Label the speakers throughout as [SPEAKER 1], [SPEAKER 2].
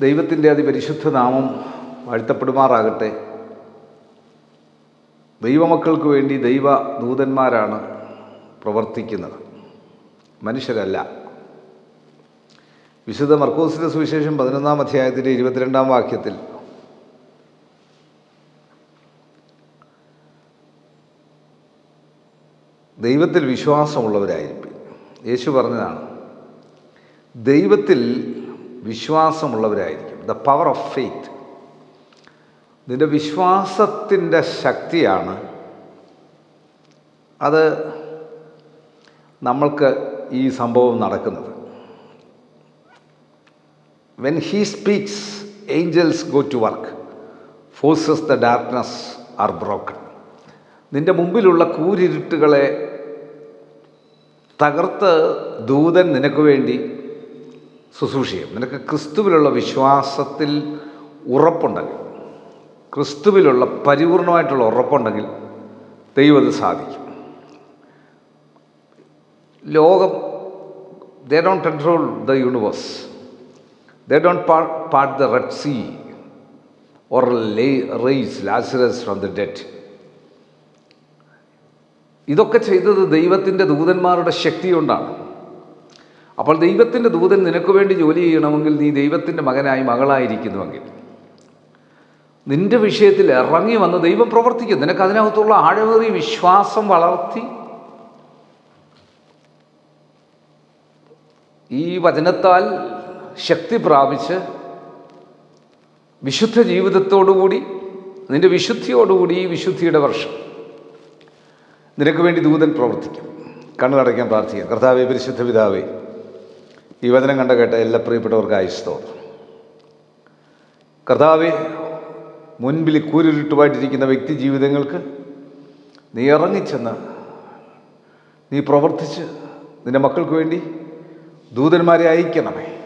[SPEAKER 1] ദൈവത്തിന്റെ അതിപരിശുദ്ധ നാമം വാഴ്ത്തപ്പെടുമാറാകട്ടെ. ദൈവമക്കൾക്ക് വേണ്ടി ദൈവ ദൂതന്മാരാണ് പ്രവർത്തിക്കുന്നത്. മനുഷ്യരല്ല. വിശുദ്ധ മർക്കോസിന്റെ സുവിശേഷം പതിനൊന്നാം അധ്യായത്തിന്റെ ഇരുപത്തിരണ്ടാം വാക്യത്തിൽ ദൈവത്തിൽ വിശ്വാസമുള്ളവരായിരിക്കും. യേശു പറഞ്ഞതാണ് ദൈവത്തിൽ വിശ്വാസമുള്ളവരായിരിക്കും. ദ പവർ ഓഫ് ഫെയ്ത്ത് നിന്റെ വിശ്വാസത്തിന്റെ ശക്തിയാണ് അത് നമ്മൾക്ക് ഈ സംഭവം നടക്കുന്നത്. When he speaks angels go to work forces the darkness are broken നിന്റെ മുമ്പിലുള്ള കൂരിരുട്ടുകളെ തകർത്ത് ദൂതൻ നിനക്ക് വേണ്ടി ശുശ്രൂഷിക്കും. നിനക്ക് ക്രിസ്തുവിലുള്ള വിശ്വാസത്തിൽ ഉറപ്പുണ്ടെങ്കിൽ ക്രിസ്തുവിലുള്ള പരിപൂർണമായിട്ടുള്ള ഉറപ്പുണ്ടെങ്കിൽ ദൈവം സാധിക്കും. ലോകം they don't control the universe they don't part the red sea or lay raise Lazarus from the dead ഇതൊക്കെ ചെയ്തത് ദൈവത്തിന്റെ ദൂതന്മാരുടെ ശക്തി കൊണ്ടാണ് അപ്പോൾ ദൈവത്തിന്റെ ദൂതൻ നിനക്ക് വേണ്ടി ജോലി ചെയ്യണമെങ്കിൽ നീ ദൈവത്തിന്റെ മകനായി മകളായിരിക്കുന്നുവെങ്കിൽ. നിന്റെ വിഷയത്തിൽ ഇറങ്ങി വന്ന് ദൈവം പ്രവർത്തിക്കും. നിനക്ക് അതിനകത്തുള്ള ആഴമേറിയ വിശ്വാസം വളർത്തി ഈ വചനത്താൽ ശക്തി പ്രാപിച്ച് വിശുദ്ധ ജീവിതത്തോടുകൂടി നിന്റെ വിശുദ്ധിയോടുകൂടി ഈ വിശുദ്ധിയുടെ വർഷം നിനക്ക് വേണ്ടി ദൂതൻ പ്രവർത്തിക്കും. കണ്ണടയ്ക്കാൻ പ്രാർത്ഥിക്കാം. കർത്താവെ പരിശുദ്ധ പിതാവേ ഈ വചനം കണ്ട കേട്ട എല്ലാ പ്രിയപ്പെട്ടവർക്ക് ആയിസ്തോത് കർത്താവെ മുൻപിൽ കൂരിരുട്ടുമായിട്ടിരിക്കുന്ന വ്യക്തി ജീവിതങ്ങൾക്ക് നീ ഇറങ്ങിച്ചെന്ന് നീ പ്രവർത്തിച്ച് നിന്റെ മക്കൾക്ക് വേണ്ടി ദൂതന്മാരെ അയക്കണമേ.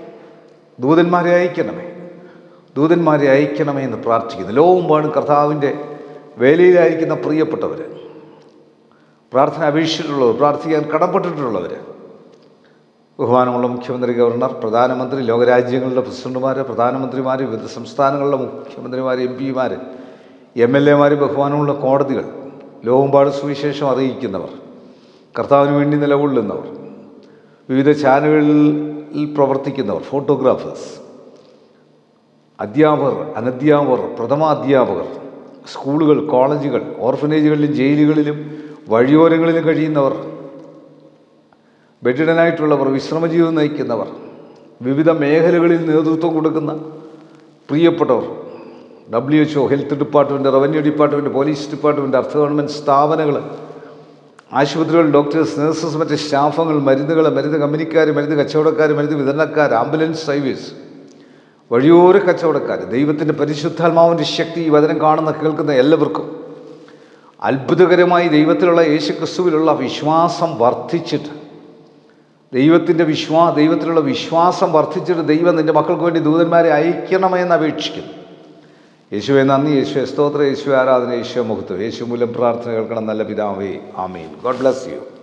[SPEAKER 1] ദൂതന്മാരെ അയക്കണമേ. ദൂതന്മാരെ അയക്കണമേ എന്ന് പ്രാർത്ഥിക്കുന്നു. ലോകമ്പാണ് കർത്താവിന്റെ വേലയിലായിരിക്കുന്ന പ്രിയപ്പെട്ടവർ പ്രാർത്ഥന അപേക്ഷിച്ചിട്ടുള്ളവർ പ്രാർത്ഥിക്കാൻ കടപ്പെട്ടിട്ടുള്ളവർ ബഹുമാനമുള്ള മുഖ്യമന്ത്രി ഗവർണർ പ്രധാനമന്ത്രി ലോകരാജ്യങ്ങളുടെ പ്രസിഡന്റുമാർ പ്രധാനമന്ത്രിമാർ വിവിധ സംസ്ഥാനങ്ങളിലെ മുഖ്യമന്ത്രിമാർ എം പിമാർ എം എൽ എമാർ ബഹുമാനമുള്ള കോടതികൾ ലോകമ്പാട് സുവിശേഷം അറിയിക്കുന്നവർ കർത്താവിന് വേണ്ടി നിലകൊള്ളുന്നവർ വിവിധ ചാനലുകളിൽ പ്രവർത്തിക്കുന്നവർ ഫോട്ടോഗ്രാഫേഴ്സ് അധ്യാപകർ അനധ്യാപകർ പ്രഥമ അധ്യാപകർ സ്കൂളുകൾ കോളേജുകൾ ഓർഫനേജുകളിലും ജയിലുകളിലും വഴിയോരങ്ങളിലും കഴിയുന്നവർ ബെഡിഡനായിട്ടുള്ളവർ വിശ്രമജീവിതം നയിക്കുന്നവർ വിവിധ മേഖലകളിൽ നേതൃത്വം കൊടുക്കുന്ന പ്രിയപ്പെട്ടവർ W H O health department revenue department police department അർദ്ധ ഗവൺമെന്റ് സ്ഥാപനങ്ങൾ ആശുപത്രികൾ ഡോക്ടേഴ്സ് നഴ്സസ് മറ്റ് സ്റ്റാഫുകൾ മരുന്നുകൾ മരുന്ന് കമ്പനിക്കാർ മരുന്ന് കച്ചവടക്കാർ മരുന്ന് വിതരണക്കാർ ആംബുലൻസ് സർവീസ് വഴിയോര കച്ചവടക്കാർ ദൈവത്തിന്റെ പരിശുദ്ധാത്മാവിന്റെ ശക്തി ഈ വചനം കാണുന്ന കേൾക്കുന്ന എല്ലാവർക്കും അത്ഭുതകരമായി ദൈവത്തിലുള്ള യേശു ക്രിസ്തുവിലുള്ള വിശ്വാസം വർദ്ധിച്ചിട്ട് ദൈവത്തിന്റെ വിശ്വാ ദൈവത്തിലുള്ള വിശ്വാസം വർദ്ധിച്ചിട്ട് ദൈവം നിന്റെ മക്കൾക്ക് വേണ്ടി ദൂതന്മാരെ അയക്കണമെന്ന് അപേക്ഷിക്കുന്നു. യേശുവെ നന്ദി. യേശു സ്തോത്ര. യേശു ആരാധന. യേശു മുഖത്ത്. യേശു മൂലം പ്രാർത്ഥന കേൾക്കണം. നല്ല പിതാവേ. ആമീൻ. God bless you.